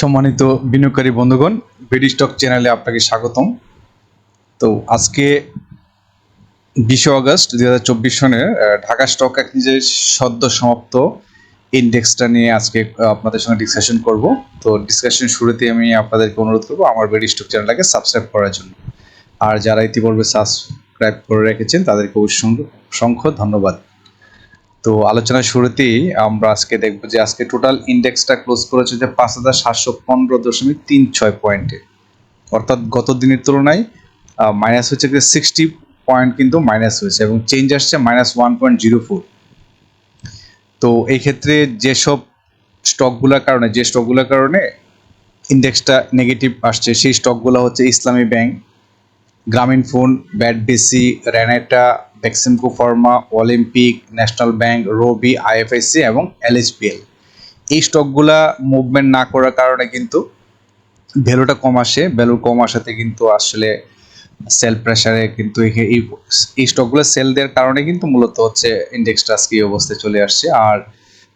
সম্মানিত বিনিয়োগকারী বন্ধুগণ, বিডি স্টক চ্যানেলে আপনাকে স্বাগতম। তো আজকে বিশে আগস্ট দুই হাজার চব্বিশ সনের ঢাকা স্টক এক্সচেঞ্জের সদ্য সমাপ্ত ইন্ডেক্সটা নিয়ে আজকে আপনাদের সঙ্গে ডিসকাশন করব। তো ডিসকাশন শুরুতে আমি আপনাদেরকে অনুরোধ করব আমার বিডি স্টক চ্যানেলটাকে সাবস্ক্রাইব করার জন্য। আর যারা ইতিপূর্বে সাবস্ক্রাইব করে রেখেছেন, তাদেরকে অসংখ্য ধন্যবাদ। তো আলোচনার শুরুতেই আমরা আজকে দেখব যে আজকে টোটাল ইন্ডেক্সটা ক্লোজ করেছে যে পাঁচ হাজার সাতশো পনেরো দশমিক তিন ছয় পয়েন্টে অর্থাৎ গত দিনের তুলনায় মাইনাস হচ্ছে যে সিক্সটি পয়েন্ট কিন্তু মাইনাস হয়েছে এবং চেঞ্জ আসছে minus one point zero four তো এই ক্ষেত্রে যেসব স্টকগুলোর কারণে, যে স্টকগুলোর কারণে ইন্ডেক্সটা নেগেটিভ আসছে, সেই স্টকগুলো হচ্ছে ইসলামী bank, Grameen phone BAT BC, Renata Beximco pharma Olympic National bank Robi IFIC এবং এলএসপিএল এই স্টকগুলা মুভমেন্ট না করার কারণে কিন্তু ভ্যালুটা কম আসে। ভ্যালু কম আসাতে কিন্তু আসলে সেল প্রেশারে কিন্তু এই স্টকগুলো সেল দেওয়ার কারণে কিন্তু মূলত হচ্ছে ইন্ডেক্সটা আজকে এই অবস্থায় চলে আসছে। আর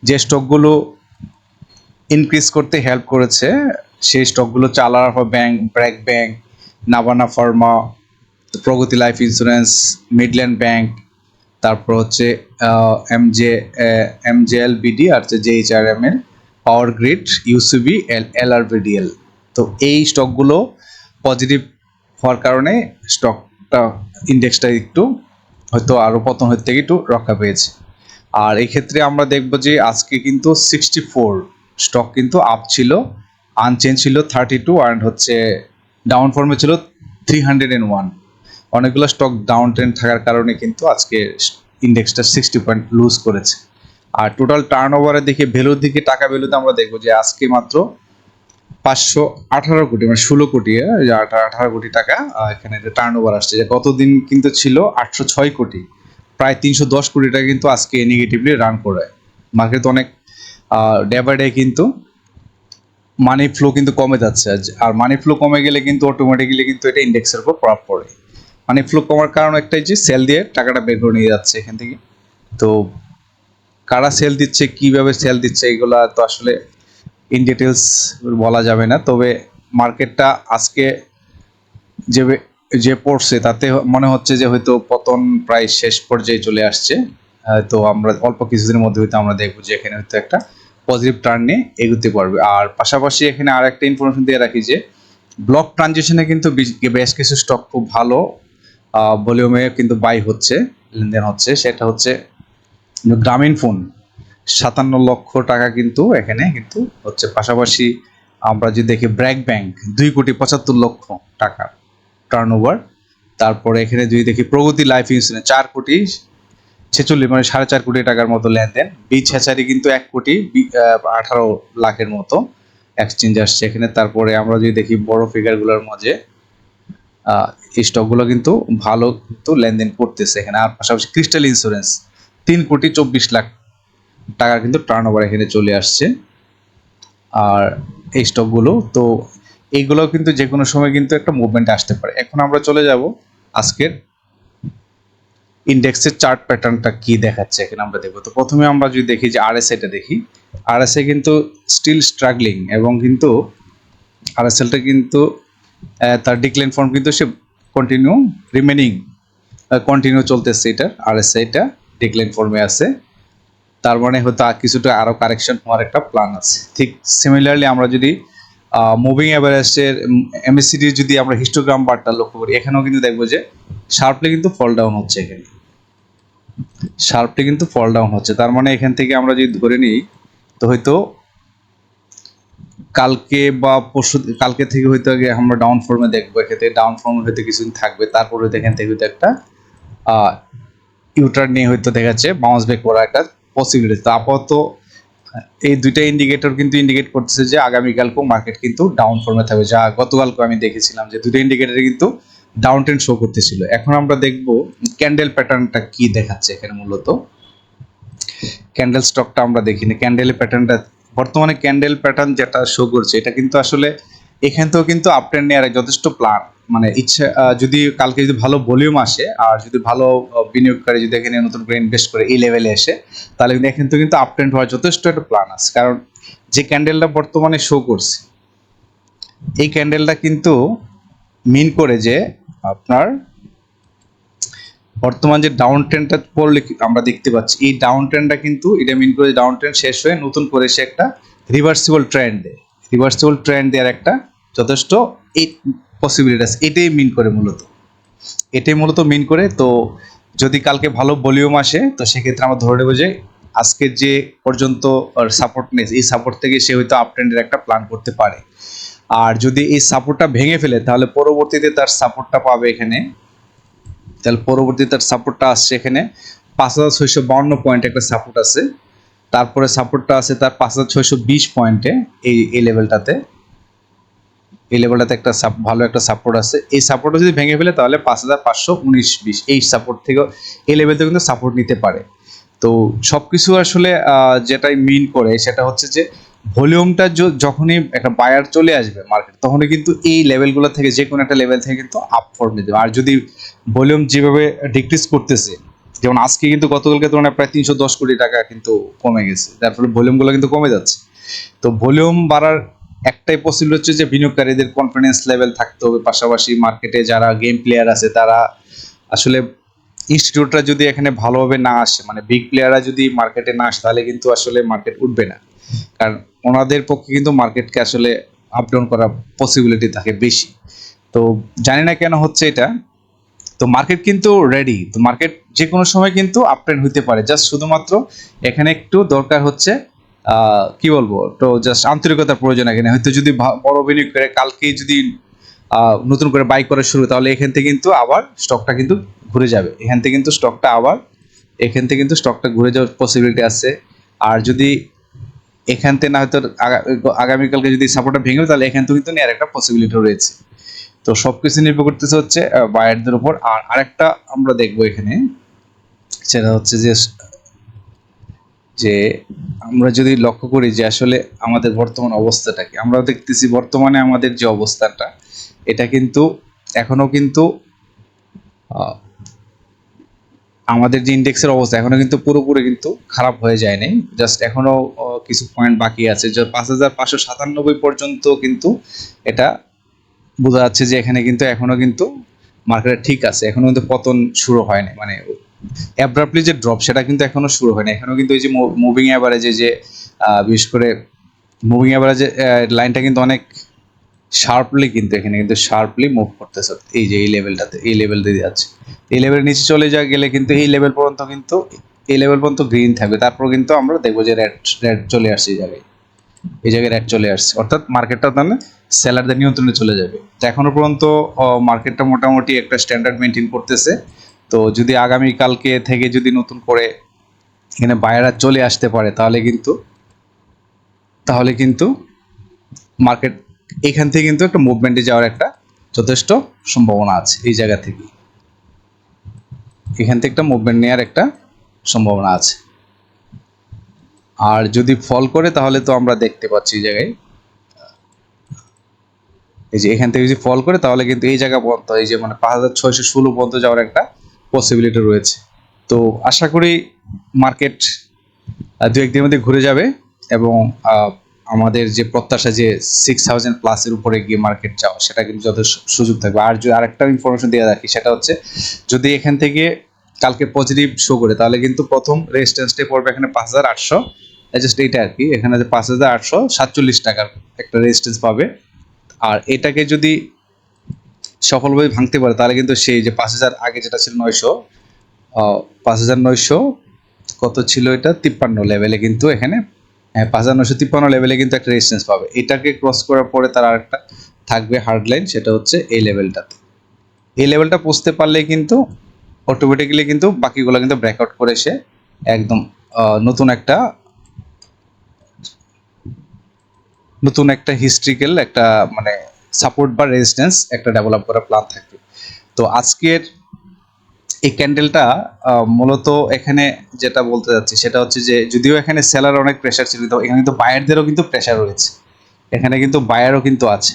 যে স্টকগুলো ইনক্রিজ করতে হেল্প করেছে, সেই স্টকগুলো চালার ব্যাংক ব্র্যাক ব্যাংক নাবানা pharma Pragati life insurance, Midland bank, তারপর হচ্ছে M J M J L BD আর হচ্ছে J H R M L power grid, UCB, L L R BDL তো এই স্টকগুলো পজিটিভ হওয়ার কারণে স্টকটা ইন্ডেক্সটা একটু হয়তো আরও পতন হতে থেকে একটু রক্ষা পেয়েছে। আর এই ক্ষেত্রে আমরা দেখব যে আজকে কিন্তু সিক্সটি ফোর স্টক কিন্তু আপ ছিল, আনচেঞ্জ ছিল থার্টি টু অ্যান্ড হচ্ছে ডাউন ফর্মে ছিল থ্রি হান্ড্রেড অ্যান্ড ওয়ান অনেকগুলো স্টক ডাউন ট্রেন্ড থাকার কারণে কিন্তু আজকে ইন্ডেক্সটা সিক্সটি পয়েন্ট লুজ করেছে। আর টোটাল টার্ন ওভারের দিকে ভ্যালুর দিকে টাকা ভ্যালুতে আমরা দেখব যে আজকে মাত্র পাঁচশো আঠারো কোটি মানে ষোলো কোটি আহ, যে আঠা- আঠারো কোটি টাকা এখানে টার্ন ওভার আসছে। যে গতদিন কিন্তু ছিল আটশো ছয় কোটি প্রায় তিনশো দশ কোটি টাকা কিন্তু আজকে নেগেটিভলি রান করে। মার্কেট অনেক ডে বাই ডে কিন্তু মানি ফ্লো কিন্তু কমে যাচ্ছে। আর মানি ফ্লো কমে গেলে কিন্তু অটোমেটিক্যালি কিন্তু এটা ইন্ডেক্সের উপর প্রভাব পড়ে। মানি ফ্লো কমার কারণ একটাই যে সেল দিয়ে টাকাটা বের করে নিয়ে যাচ্ছে এখান থেকে। তো কারা সেল দিচ্ছে, কীভাবে সেল দিচ্ছে, এগুলা তো আসলে ইন ডিটেলস বলা যাবে না। তবে মার্কেটটা আজকে যে যে পড়ছে, তাতে মনে হচ্ছে যে হয়তো পতন প্রায় শেষ পর্যায়ে চলে আসছে। তো আমরা অল্প কিছুদিনের মধ্যে হয়তো আমরা দেখব যে এখানে হয়তো একটা পজিটিভ টার্ন নিয়ে এগোতে পারবে। আর পাশাপাশি এখানে আর একটা ইনফরমেশন দিয়ে রাখি যে ব্লক ট্রানজেকশনে কিন্তু বেশ কিছু স্টক খুব ভালো ভলিউমে কিন্তু বাই হচ্ছে, লেনদেন হচ্ছে। সেটা হচ্ছে গ্রামীণ ফোন। সাতান্ন লক্ষ টাকা কিন্তু এখানে কিন্তু হচ্ছে। পাশাপাশি আমরা যদি দেখি ব্র্যাক ব্যাংক, দুই কোটি পঁচাত্তর লক্ষ টাকা টার্ন ওভার তারপরে এখানে যদি দেখি প্রগতি লাইফ ইন্স্যুরেন্স চার কোটি ছেচল্লিশ মানে সাড়ে চার কোটি টাকার মতো লেনদেন। বীজ হ্যাচারি কিন্তু এক কোটি আঠারো লাখের মতো এক্সচেঞ্জ আসছে এখানে। তারপরে আমরা যদি দেখি বড় ফিগারগুলোর মাঝে স্টকগুলো কিন্তু ভালো কিন্তু লেনদেন করতেছে এখানে। আর পাশাপাশি ক্রিস্টাল ইন্স্যুরেন্স তিন কোটি চব্বিশ লাখ টাকা কিন্তু টার্ন এখানে চলে আসছে। আর এই স্টকগুলো তো এইগুলো কিন্তু যে কোনো সময় কিন্তু একটা মুভমেন্ট আসতে পারে। এখন আমরা চলে যাব আজকের ইন্ডেক্সের চার্ট প্যাটার্নটা কি দেখাচ্ছে এখানে আমরা দেখব। তো প্রথমে আমরা যদি দেখি যে আরএসআইটা দেখি আরএসআই কিন্তু স্টিল স্ট্রাগলিং এবং কিন্তু আরএসএলটা কিন্তু তার ডিক্লাইন ফর্ম কিন্তু সে কন্টিনিউ রিমেনিং কন্টিনিউ চলতেছে এটা আর এটার আরএসআইটা ডিক্লাইন ফর্মে আছে। তার মানে হয়তো কিছুটা আরও কারেকশন হওয়ার একটা প্ল্যান আছে। ঠিক সিমিলারলি আমরা যদি মুভিং অ্যাভারেজের এমএসসিডির যদি আমরা হিস্টোগ্রাম বারটা লক্ষ্য করি, এখানেও কিন্তু দেখব যে শার্পলি কিন্তু ফল ডাউন হচ্ছে এখানে। শার্পলি কিন্তু ফল ডাউন হচ্ছে। তার মানে এখান থেকে আমরা যদি ধরে নিই, তো হয়তো কালকে বা পরশু কালকে থেকে হয়তো আগে আমরা ডাউন ফর্মে দেখব। এক্ষেত্রে ডাউন ফর্মে হয়তো কিছুদিন থাকবে। তারপরে এখান থেকে হয়তো একটা ইউটার নিয়ে হয়তো দেখা যাচ্ছে বাউন্স ব্যাক করার একটা পসিবিলিটি তো আপাতত, এই দুইটা ইন্ডিকেটর কিন্তু ইন্ডিকেট করতেছে যে আগামীকালকেও মার্কেট কিন্তু ডাউন ফর্মে থাকবে। যা গতকালকে আমি দেখেছিলাম যে দুটো ইন্ডিকেটরে কিন্তু ডাউন ট্রেন্ড শো করতেছিল। এখন আমরা দেখব ক্যান্ডেল প্যাটার্নটা কি দেখাচ্ছে এখানে মূলত। ক্যান্ডেল স্টকটা আমরা দেখিনি। ক্যান্ডেল প্যাটার্নটা বর্তমানে ক্যান্ডেল প্যাটার্ন যেটা শো করছে, এটা কিন্তু আসলে এখান থেকেও কিন্তু আপ ট্রেন্ড নেওয়ার যথেষ্ট প্ল্যান মানে ইচ্ছে যদি কালকে যদি ভালো ভলিউম আসে আর যদি ভালো বিনিয়োগকারী যদি এখানে নতুন করে ইনভেস্ট করে এই লেভেলে এসে, তাহলে কিন্তু এখান থেকে কিন্তু আপ ট্রেন্ড হওয়ার যথেষ্ট একটা প্ল্যান আছে। কারণ যে ক্যান্ডেলটা বর্তমানে শো করছে, এই ক্যান্ডেলটা কিন্তু মিন করে যে আপনার বর্তমান যে ডাউন ট্রেন্ডটা পড়লে আমরা দেখতে পাচ্ছি। এই ডাউন ট্রেন্ডটা কিন্তু, এটা মিন করে ডাউন ট্রেন্ড শেষ হয়ে নতুন করে সে একটা রিভার্সিবল ট্রেন্ড দেয় রিভার্সিবল ট্রেন্ড দেওয়ার একটা যথেষ্ট এই পসিবিলিটি আছে এটাই মিন করে মূলত। এটাই মূলত মিন করে, তো যদি কালকে ভালো ভলিউম আসে, তো সেক্ষেত্রে আমরা ধরে নেব যে আজকের যে পর্যন্ত সাপোর্ট নেই, এই সাপোর্ট থেকে সে হয়তো আপ ট্রেন্ডের একটা প্ল্যান করতে পারে। আর যদি এই সাপোর্টটা ভেঙে ফেলে, তাহলে পরবর্তীতে তার সাপোর্টটা পাবে এখানে তাহলে পরবর্তী তার সাপোর্টটা আসছে এখানে। পাঁচ হাজার ছয়শো বাউন্ন পয়েন্ট একটা সাপোর্ট আছে। তারপরে সাপোর্টটা আছে তার পাঁচ হাজার ছয়শো বিশ পয়েন্টে এই এই লেভেলটাতে এই লেভেলটাতে একটা ভালো একটা সাপোর্ট আছে। এই সাপোর্টটা যদি ভেঙে ফেলে তাহলে পাঁচ হাজার পাঁচশো উনিশ বিশ এই সাপোর্ট থেকে এই লেভেল থেকে কিন্তু সাপোর্ট নিতে পারে। তো সব কিছু আসলে যেটাই মিন করে সেটা হচ্ছে যে ভলিউমটা যখনই একটা বায়ার চলে আসবে মার্কেট তখনই কিন্তু এই লেভেলগুলো থেকে যে কোনো একটা লেভেল থেকে কিন্তু আপ ফর নিতে আর যদি ভলিউম যেভাবে ডিক্রিজ করতেছে, যেমন আজকে কিন্তু গতকালকে তুলনায় প্রায় তিনশো দশ কোটি টাকা কিন্তু কমে গেছে, যার ফলে ভলিউমগুলো কিন্তু কমে যাচ্ছে। তো ভলিউম বাড়ার একটাই পসিবল হচ্ছে যে বিনিয়োগকারীদের কনফিডেন্স লেভেল থাকতে হবে। পাশাপাশি মার্কেটে যারা গেম প্লেয়ার আছে, তারা আসলে ইনস্টিটিউটরা যদি এখানে ভালোভাবে না আসে মানে বিগ প্লেয়াররা যদি মার্কেটে না আসে, তাহলে কিন্তু আসলে মার্কেট উঠবে না। কারণ ওনাদের পক্ষে কিন্তু মার্কেটকে আসলে আপ ডাউন করার পসিবিলিটি থাকে বেশি। তো জানি না কেন হচ্ছে এটা। তো মার্কেট কিন্তু রেডি তো মার্কেট যে কোনো সময় কিন্তু আপ ট্রেন্ড হইতে পারে। জাস্ট শুধুমাত্র এখানে একটু দরকার হচ্ছে কি বলব? তো জাস্ট আন্তরিকতার প্রয়োজন এখানে। হয়তো যদি বড় বিনিয়োগ করে কালকেই যদি নতুন করে বাই করা শুরু, তাহলে এখান থেকে কিন্তু আবার স্টকটা কিন্তু ঘুরে যাবে। এখান থেকে কিন্তু স্টকটা আবার, এখান থেকে কিন্তু স্টকটা ঘুরে যাওয়ার পসিবিলিটি আছে। আর যদি এখান থেকে না হয়তো আগা- আগামীকালকে যদি সাপোর্টটা ভেঙে তাহলে এখান থেকে কিন্তু নেওয়ার একটা পসিবিলিটি রয়েছে। তো সবকিছু নির্ভর করতেছে হচ্ছে বায়ারদের উপর। আর আরেকটা আমরা দেখব এখানে, সেটা হচ্ছে যে যে আমরা যদি লক্ষ্য করি যে আসলে আমাদের বর্তমান অবস্থাটা কি, আমরা দেখতেছি বর্তমানে আমাদের যে অবস্থাটা, এটা কিন্তু এখনও কিন্তু আমাদের যে ইন্ডেক্সের অবস্থা, এখনও কিন্তু পুরোপুরি কিন্তু খারাপ হয়ে যায় নাই। জাস্ট এখনও কিছু পয়েন্ট বাকি আছে। যে পাঁচ হাজার পাঁচশো সাতানব্বই পর্যন্ত কিন্তু এটা বোঝা যাচ্ছে যে এখানে কিন্তু এখনও কিন্তু মার্কেটে ঠিক আছে। এখনও কিন্তু পতন শুরু হয়নি। মানে অ্যাব্রাপ্টলি যে ড্রপ সেটা কিন্তু এখনও শুরু হয়নি। এখনও কিন্তু এই যে মুভিং অ্যাভারেজে যে বিশেষ করে মুভিং অ্যাভারেজে লাইনটা কিন্তু অনেক শার্পলি কিন্তু এখানে কিন্তু শার্পলি মুভ করতেছে। এই যে এই লেভেলটাতে এই লেভেল দিয়ে যাচ্ছে। এই লেভেলের নিচে চলে যা, গেলে কিন্তু এই লেভেল পর্যন্ত কিন্তু এই লেভেল পর্যন্ত গ্রিন থাকবে। তারপর কিন্তু আমরা দেখব যে রেড রেড চলে আসছে এই জায়গায়। এই জায়গায় রেড চলে আসছে। অর্থাৎ মার্কেটটা তাহলে সেলারদের নিয়ন্ত্রণে চলে যাবে। তো এখনও পর্যন্ত মার্কেটটা মোটামুটি একটা স্ট্যান্ডার্ড মেনটেন করতেছে। তো যদি আগামী কালকে থেকে যদি নতুন করে এখানে বায়ারা চলে আসতে পারে, তাহলে কিন্তু তাহলে কিন্তু মার্কেট এখান থেকে কিন্তু একটা মুভমেন্টে যাওয়ার একটা যথেষ্ট সম্ভাবনা আছে এই জায়গা থেকে। এখান থেকে একটা মুভমেন্ট নেওয়ার একটা সম্ভাবনা আছে। আর যদি ফল করে, তাহলে তো আমরা দেখতে পাচ্ছি এই জায়গায় এই যে এখান থেকে যদি ফল করে, তাহলে কিন্তু এই জায়গা পর্যন্ত, এই যে মানে পাঁচ হাজার ছয়শো ষোলো পর্যন্ত যাওয়ার একটা পসিবিলিটি রয়েছে। তো আশা করি মার্কেট দু একদিনের মধ্যে ঘুরে যাবে এবং আমাদের যে প্রত্যাশা যে সিক্স থাউজেন্ড প্লাসের উপরে গিয়ে মার্কেট যাওয়া, সেটা কিন্তু যথেষ্ট সুযোগ থাকবে। আর যদি আরেকটা ইনফরমেশন দিয়ে রাখি, সেটা হচ্ছে যদি এখান থেকে কালকে পজিটিভ শো করে। তাহলে কিন্তু প্রথম রেজিস্ট্যান্সটা পড়বে এখানে পাঁচ হাজার আটশো। জাস্ট এইটা আর কি। এখানে যে পাঁচ হাজার আটশো, সাতচল্লিশ টাকার একটা রেজিস্ট্যান্স পাবে। আর এটাকে যদি সফলভাবে ভাঙতে পারে, তাহলে কিন্তু সেই যে পাঁচ হাজার আগে যেটা ছিল নয়শো পাঁচ হাজার নয়শো, কত ছিল এটা? তিপ্পান্ন লেভেলে কিন্তু এখানে হ্যাঁ পাঁচ হাজার নয়শো তিপ্পান্ন লেভেলে কিন্তু একটা রেজিস্ট্যান্স পাবে। এটাকে ক্রস করার পরে তার আরেকটা থাকবে হার্ড লাইন সেটা হচ্ছে এই লেভেলটাতে এই লেভেলটা পুষতে পারলে কিন্তু অটোমেটিক্যালি কিন্তু বাকিগুলো কিন্তু ব্রেকআউট করে সে একদম নতুন একটা নতুন একটা হিস্ট্রিক্যাল একটা মানে সাপোর্ট বা রেজিস্ট্যান্স একটা ডেভেলপ করার প্ল্যান থাকবে তো আজকের এই ক্যান্ডেলটা মূলত এখানে যেটা বলতে যাচ্ছি সেটা হচ্ছে যে যদিও এখানে সেলার অনেক প্রেশার ছিল তো এখানে কিন্তু বায়ারদেরও কিন্তু প্রেশার রয়েছে। এখানে কিন্তু বায়ারও কিন্তু আছে।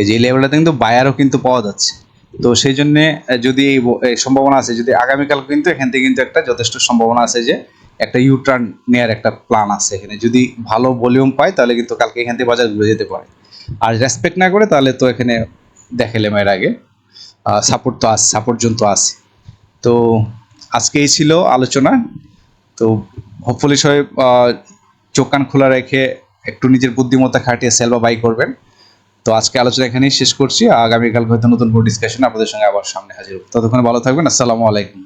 এই যে লেভেলটাতে কিন্তু বায়ারও কিন্তু পাওয়া যাচ্ছে। তো সেই জন্যে যদি এই সম্ভাবনা আছে, যদি আগামীকাল কিন্তু এখান থেকে কিন্তু একটা যথেষ্ট সম্ভাবনা আছে যে, একটা ইউ টার্ন নেওয়ার একটা প্ল্যান আছে এখানে। যদি ভালো ভলিউম পায়, তাহলে কিন্তু কালকে এখান থেকে বাজার ঘুরে যেতে পারে। আর রেসপেক্ট না করে, তাহলে তো এখানে দেখালাম এর আগে। সাপোর্ট তো আছে সাপোর্ট জন তো আছে। তো আজকে এই ছিল আলোচনা। তো হোপফুলি সবাই চোখ কান খোলা রেখে একটু নিজের বুদ্ধিমত্তা খাটিয়ে সেল বা বাই করবেন। তো আজকে আলোচনা এখানেই শেষ করছি। আগামীকাল হয়তো নতুন কোনো ডিসকাশন আপনাদের সঙ্গে আবার সামনে হাজির ততক্ষণ ভালো থাকবেন। আসসালামু আলাইকুম।